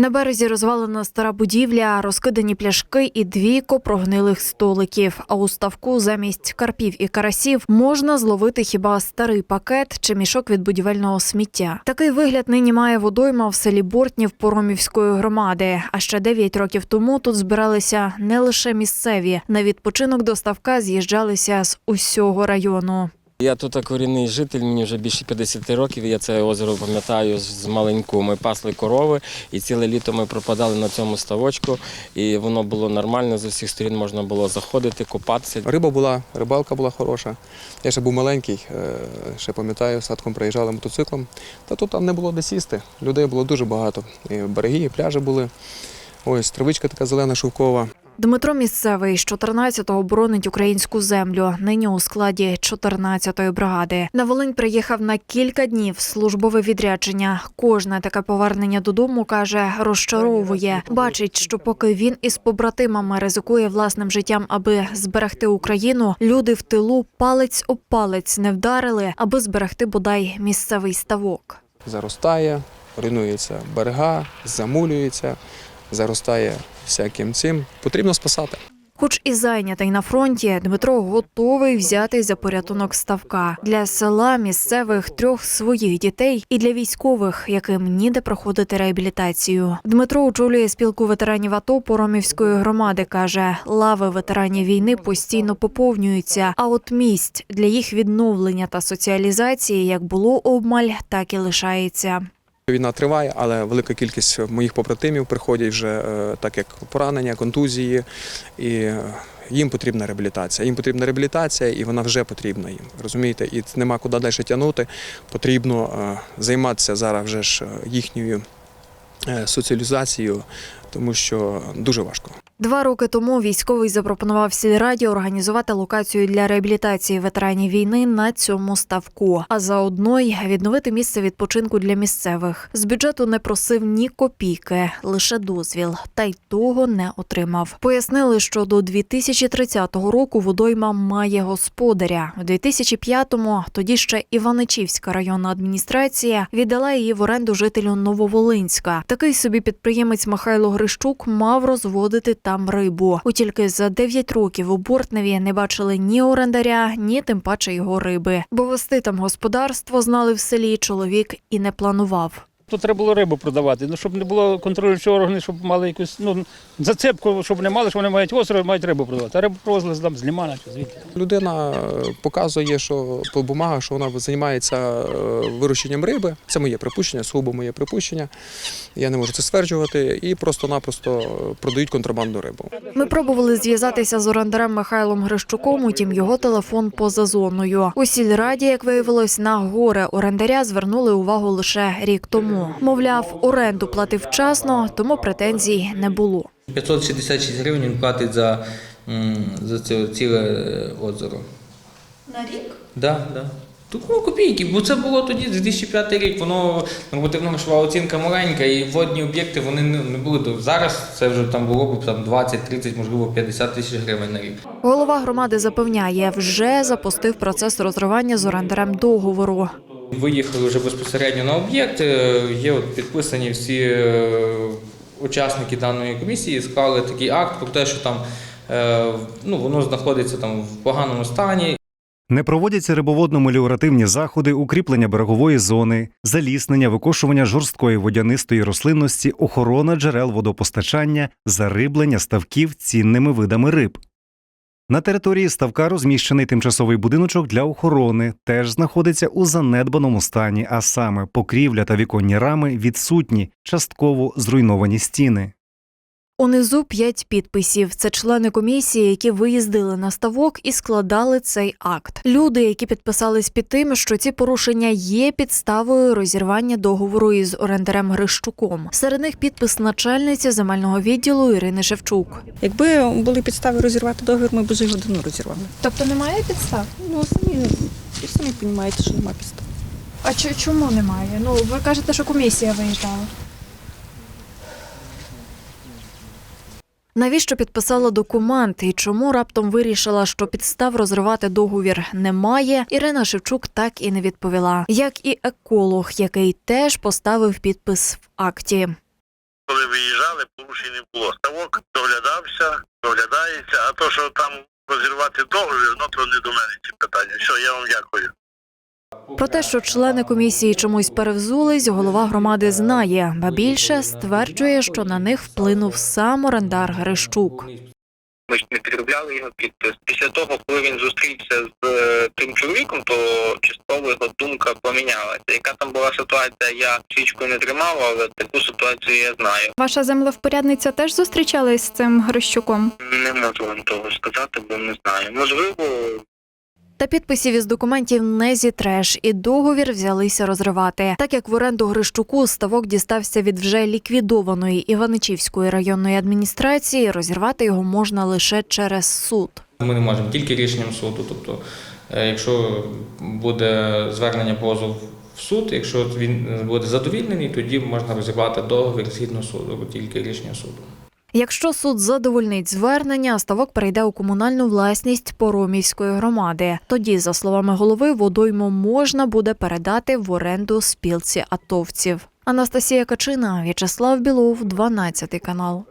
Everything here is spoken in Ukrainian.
На березі розвалена стара будівля, розкидані пляшки і двійко прогнилих столиків. А у ставку замість карпів і карасів можна зловити хіба старий пакет чи мішок від будівельного сміття. Такий вигляд нині має водойма в селі Бортнів Поромівської громади. А ще 9 років тому тут збиралися не лише місцеві. На відпочинок до ставка з'їжджалися з усього району. Я тут корінний житель, мені вже більше 50 років. Я це озеро пам'ятаю з маленьку. Ми пасли корови, і ціле літо ми пропадали на цьому ставочку. І воно було нормально, з усіх сторін можна було заходити, купатися. Риба була, рибалка була хороша. Я ще був маленький, е, ще пам'ятаю, садком приїжджали мотоциклом. Та тут там не було де сісти. Людей було дуже багато. І береги, і пляжі були. Ось травичка така зелена шовкова. Дмитро місцевий з 14-го боронить українську землю. Нині у складі 14-ї бригади. На Волинь приїхав на кілька днів службове відрядження. Кожне таке повернення додому каже, розчаровує. Бачить, що поки він із побратимами ризикує власним життям, аби зберегти Україну, люди в тилу палець об палець не вдарили, аби зберегти бодай місцевий ставок. Заростає, руйнуються берега, замулюється, заростає всяким цим. Потрібно спасати. Хоч і зайнятий на фронті, Дмитро готовий взяти за порятунок ставка для села місцевих трьох своїх дітей і для військових, яким ніде проходити реабілітацію. Дмитро очолює спілку ветеранів АТО Поромівської громади. каже, лави ветеранів війни постійно поповнюються. А от місць для їх відновлення та соціалізації як було обмаль, так і лишається. Війна триває, але велика кількість моїх побратимів приходять вже е, так як поранення, контузії, і е, їм потрібна реабілітація. Їм потрібна реабілітація, і вона вже потрібна їм. Розумієте, і нема куди далі тягнути. Потрібно е, займатися зараз вже ж їхньою соціалізацією, тому що дуже важко. Два роки тому військовий запропонував сільраді організувати локацію для реабілітації ветеранів війни на цьому ставку, а заодно й відновити місце відпочинку для місцевих. З бюджету не просив ні копійки, лише дозвіл, та й того не отримав. Пояснили, що до 2030 року водойма має господаря. У 2005-му тоді ще Іваничівська районна адміністрація віддала її в оренду жителю Нововолинська. Такий собі підприємець Михайло Грищук мав розводити там рибу. У тільки за 9 років у Бортневі не бачили ні орендаря, ні тим паче його риби. Бо вести там господарство знали в селі чоловік і не планував. Тут треба було рибу продавати, ну щоб не було контролюючого органи, щоб мали якусь ну, зацепку, щоб не мали, що вони мають озеро, мають рибу продавати. А рибу привозили там з лімана чи звідти. Людина е, показує, що по бумагах, що вона займається е, вирощенням риби. Це моє припущення, сугубо моє припущення. Я не можу це стверджувати. І просто-напросто е, продають контрабандну рибу. Ми пробували зв'язатися з орендарем Михайлом Грищуком, утім його телефон поза зоною. У сільраді, як виявилось, на горе орендаря звернули увагу лише рік тому. Мовляв, оренду платив вчасно, тому претензій не було. 566 гривень він платить за, за це ціле е, озеро. На рік? Да, да. Тут ну, копійки, бо це було тоді 2005 рік, воно нормативна грошова оцінка маленька, і водні об'єкти вони не, не були до зараз. Це вже там було б там 20, 30, можливо 50 тисяч гривень на рік. Голова громади запевняє, вже запустив процес розривання з орендарем договору. Виїхали вже безпосередньо на об'єкт. е, Є от підписані всі е, учасники даної комісії, склали такий акт про те, що там е, ну, воно знаходиться там в поганому стані, Не проводяться рибоводно-меліоративні заходи, укріплення берегової зони, заліснення, викошування жорсткої водянистої рослинності, охорона джерел водопостачання, зариблення ставків цінними видами риб. На території ставка розміщений тимчасовий будиночок для охорони, теж знаходиться у занедбаному стані, а саме покрівля та віконні рами відсутні, частково зруйновані стіни. Унизу п'ять підписів. Це члени комісії, які виїздили на ставок і складали цей акт. Люди, які підписались під тим, що ці порушення є підставою розірвання договору із орендарем Грищуком. Серед них підпис начальниці земельного відділу Ірини Шевчук. Якби були підстави розірвати договір, ми б вже його давно розірвали. Тобто немає підстав? Ну самі самі розумієте, що немає підстав. А чому немає? Ну ви кажете, що комісія виїжджала. Навіщо підписала документ і чому раптом вирішила, що підстав розривати договір немає? Ірина Шевчук так і не відповіла, як і еколог, який теж поставив підпис в акті. коли виїжджали, порушень не було. Ставок доглядався, доглядається, а то, що там розірвати договір, ну то не до мене ці питання. Все, я вам дякую. Про те, що члени комісії чомусь перевзулись, голова громади знає, ба більше стверджує, що на них вплинув сам орендар Грищук. Ми ж не підробляли його підпис. Після того, коли він зустрівся з е, тим чоловіком, то частково його думка помінялася. Яка там була ситуація, я свічкою не тримав, але таку ситуацію я знаю. Ваша землевпорядниця теж зустрічалась з цим Грищуком? Не можу вам того сказати, бо не знаю. Можливо, Та підписів із документів не зітреш, і договір взялися розривати. Так як в оренду Грищуку ставок дістався від вже ліквідованої Іваничівської районної адміністрації, розірвати його можна лише через суд. Ми не можемо тільки рішенням суду. Тобто, е, якщо буде звернення позов в суд, якщо він буде задовільнений, тоді можна розірвати договір згідно суду, тільки рішення суду. Якщо суд задовольнить звернення, ставок перейде у комунальну власність Поромівської громади. Тоді, за словами голови, водойму можна буде передати в оренду спілці атовців. Анастасія Качина, В'ячеслав Білов, 12 канал.